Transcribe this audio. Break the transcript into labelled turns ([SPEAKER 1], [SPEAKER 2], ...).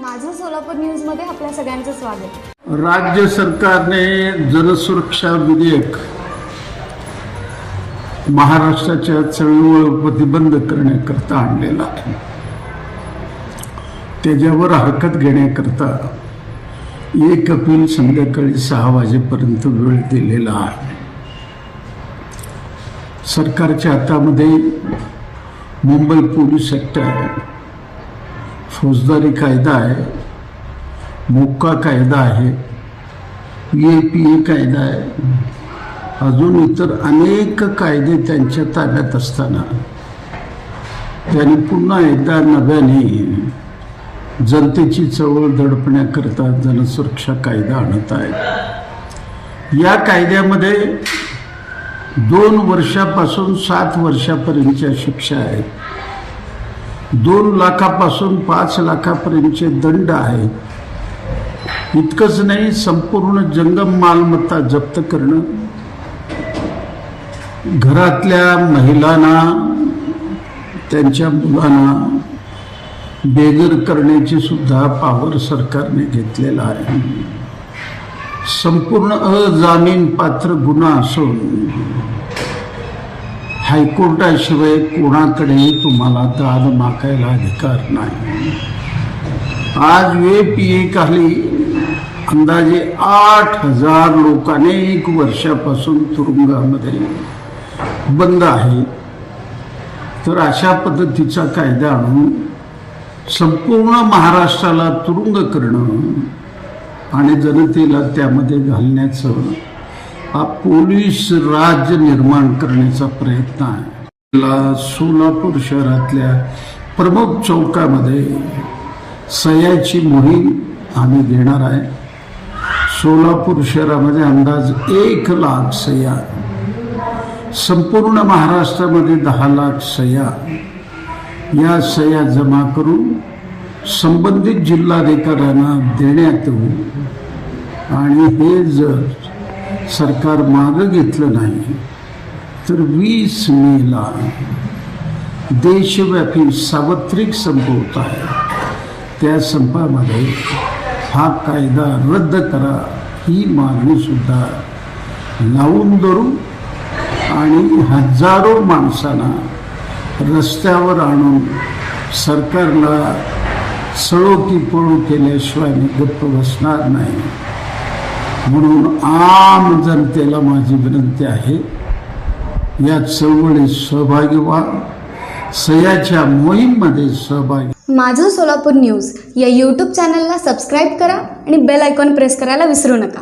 [SPEAKER 1] माझं सोलापूर न्यूजमध्ये आपल्या सगळ्यांचं स्वागत.
[SPEAKER 2] राज्य सरकारने जनसुरक्षा विधेयक महाराष्ट्राच्या चळवळ प्रतिबंध करण्याकरता आणलेला आहे. त्याच्यावर हरकत घेण्याकरता एक अपील संध्याकाळी सहा वाजेपर्यंत वेळ दिलेला आहे. सरकारच्या हातामध्ये मुंबई पोलीस ॲक्ट आहे फौजदारी कायदा आहे मोक्का कायदा आहे पी ए पी ए कायदा आहे. अजून इतर अनेक कायदे त्यांच्या ताब्यात असताना त्यांनी पुन्हा एकदा नव्याने जनतेची चळवळ दडपण्याकरता जनसुरक्षा कायदा आणत आहेत. या कायद्यामध्ये दोन वर्षापासून सात वर्षापर्यंतच्या शिक्षा आहेत. दोन लाखापासून पाच लाखापर्यंतचे दंड आहेत इतकंच नाही संपूर्ण जंगम मालमत्ता जप्त करणं. घरातल्या महिलांना त्यांच्या मुलांना बेघर करण्याची सुद्धा पावर सरकारने घेतलेला आहे. संपूर्ण अजामीन पात्र गुन्हा असून हायकोर्टाशिवाय कोणाकडेही तुम्हाला दाद मागायला अधिकार नाही. आज वे पी ए खाली अंदाजे आठ हजार लोक अनेक वर्षापासून तुरुंगामध्ये बंद आहे. तर अशा पद्धतीचा कायदा आणून संपूर्ण महाराष्ट्राला तुरुंग करणं आणि जनतेला त्यामध्ये घालण्याचं हा पोलीस राज्य निर्माण करण्याचा प्रयत्न आहे. सोलापूर शहरातल्या प्रमुख चौकामध्ये सह्याची मोहीम आम्ही घेणार आहे. सोलापूर शहरामध्ये अंदाज एक लाख सह्या संपूर्ण महाराष्ट्रामध्ये दहा लाख सह्या या सह्या जमा करून संबंधित जिल्हाधिकाऱ्यांना देण्यात येऊ. आणि हे जर सरकार मागं घेतलं नाही तर वीस मेला देशव्यापी सार्वत्रिक संप होत आहे. त्या संपामध्ये हा कायदा रद्द करा ही मागणीसुद्धा लावून धरू आणि हजारो माणसांना रस्त्यावर आणून सरकारला सळो की पळो केल्याशिवाय मी गप्प बसणार नाही. म्हणून आम जनतेला माझी विनंती आहे या चळवळीत सहभागी व्हा सह्याच्या मोहीममध्ये सहभागी.
[SPEAKER 1] माझं सोलापूर न्यूज या यूट्यूब चॅनलला सबस्क्राईब करा आणि बेल आयकॉन प्रेस करायला विसरू नका.